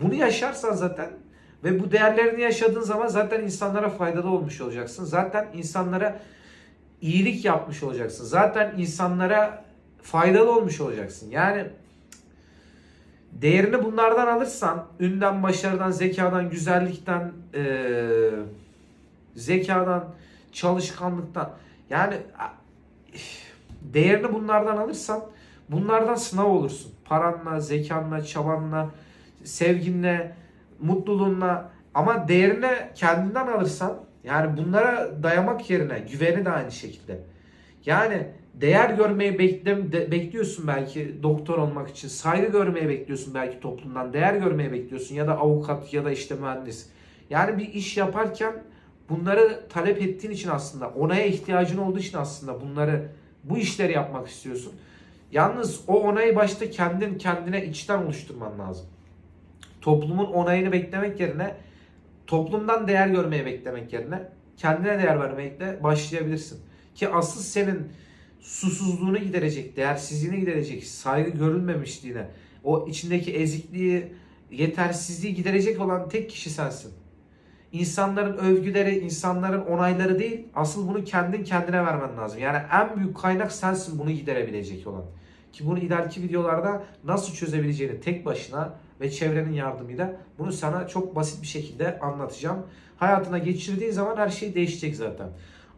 bunu yaşarsan zaten ve bu değerlerini yaşadığın zaman zaten insanlara faydalı olmuş olacaksın. Zaten insanlara iyilik yapmış olacaksın. Zaten insanlara faydalı olmuş olacaksın. Yani değerini bunlardan alırsan, ünden, başarıdan, zekadan, güzellikten, eee, zekadan, çalışkanlıktan yani değerini bunlardan alırsan bunlardan sınav olursun. Paranla, zekanla, çabanla, sevginle, mutluluğunla ama değerini kendinden alırsan yani bunlara dayamak yerine güveni de aynı şekilde. Yani değer görmeyi bekle, de- bekliyorsun belki doktor olmak için. Saygı görmeyi bekliyorsun belki toplumdan. Değer görmeyi bekliyorsun ya da avukat ya da işte mühendis. Yani bir iş yaparken bunları talep ettiğin için aslında onaya ihtiyacın olduğu için aslında bunları bu işleri yapmak istiyorsun. Yalnız o onayı başta kendin kendine içten oluşturman lazım. Toplumun onayını beklemek yerine toplumdan değer görmeye beklemek yerine kendine değer vermekle başlayabilirsin. Ki asıl senin susuzluğunu giderecek, değersizliğini giderecek, saygı görülmemişliğine, o içindeki ezikliği, yetersizliği giderecek olan tek kişi sensin. İnsanların övgüleri, insanların onayları değil, asıl bunu kendin kendine vermen lazım. Yani en büyük kaynak sensin bunu giderebilecek olan. Ki bunu ileriki videolarda nasıl çözebileceğini tek başına ve çevrenin yardımıyla bunu sana çok basit bir şekilde anlatacağım. Hayatına geçirdiğin zaman her şey değişecek zaten.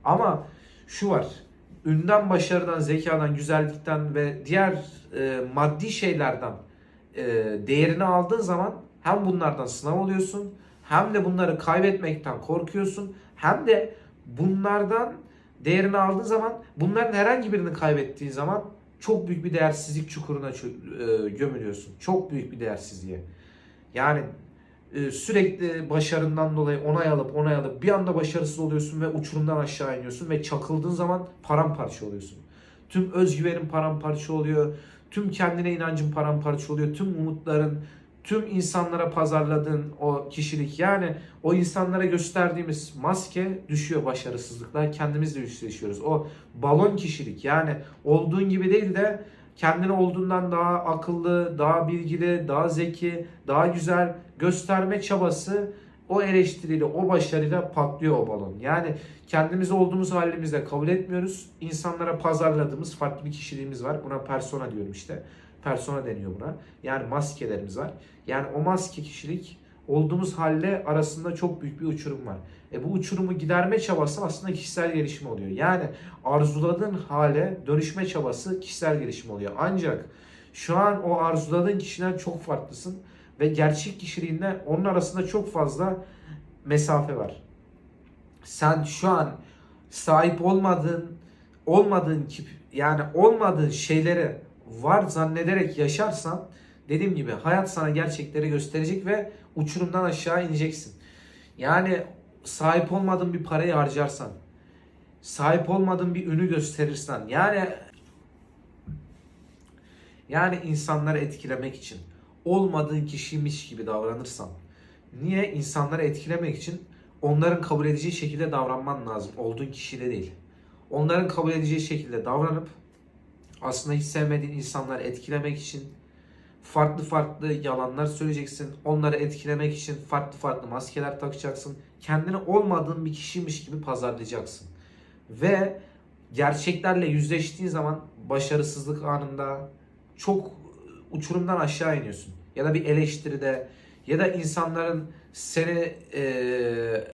Ama şu var. Ünden, başarıdan, zekadan, güzellikten ve diğer e, maddi şeylerden e, değerini aldığın zaman hem bunlardan sınav oluyorsun hem de bunları kaybetmekten korkuyorsun hem de bunlardan değerini aldığın zaman bunların herhangi birini kaybettiğin zaman çok büyük bir değersizlik çukuruna e, gömülüyorsun. Çok büyük bir değersizliğe. Yani e, sürekli başarından dolayı onay alıp onay alıp bir anda başarısız oluyorsun ve uçurumdan aşağı iniyorsun ve çakıldığın zaman paramparça oluyorsun. Tüm özgüvenin paramparça oluyor. Tüm kendine inancın paramparça oluyor. Tüm umutların, tüm insanlara pazarladığın o kişilik yani o insanlara gösterdiğimiz maske düşüyor başarısızlıklar. Kendimizle yüzleşiyoruz. O balon kişilik yani olduğun gibi değil de kendini olduğundan daha akıllı, daha bilgili, daha zeki, daha güzel gösterme çabası o eleştiriyle, o başarıyla patlıyor o balon. Yani kendimiz olduğumuz halimizde kabul etmiyoruz. İnsanlara pazarladığımız farklı bir kişiliğimiz var. Buna persona diyorum işte. Persona deniyor buna. Yani maskelerimiz var. Yani o maske kişilik olduğumuz halle arasında çok büyük bir uçurum var. E bu uçurumu giderme çabası aslında kişisel gelişim oluyor. Yani arzuladığın hale dönüşme çabası kişisel gelişim oluyor. Ancak şu an o arzuladığın kişiden çok farklısın ve gerçek kişiliğinle onun arasında çok fazla mesafe var. Sen şu an sahip olmadığın olmadığın tip yani olmadığın şeyleri var zannederek yaşarsan dediğim gibi hayat sana gerçekleri gösterecek ve uçurumdan aşağı ineceksin. Yani sahip olmadığın bir parayı harcarsan, sahip olmadığın bir ünü gösterirsen, yani yani insanları etkilemek için olmadığın kişiymiş gibi davranırsan, niye insanları etkilemek için onların kabul edeceği şekilde davranman lazım, olduğun kişiyle değil. Onların kabul edeceği şekilde davranıp aslında hiç sevmediğin insanları etkilemek için farklı farklı yalanlar söyleyeceksin. Onları etkilemek için farklı farklı maskeler takacaksın. Kendini olmadığın bir kişiymiş gibi pazarlayacaksın. Ve gerçeklerle yüzleştiğin zaman başarısızlık anında çok uçurumdan aşağı iniyorsun. Ya da bir eleştiride ya da insanların seni eee,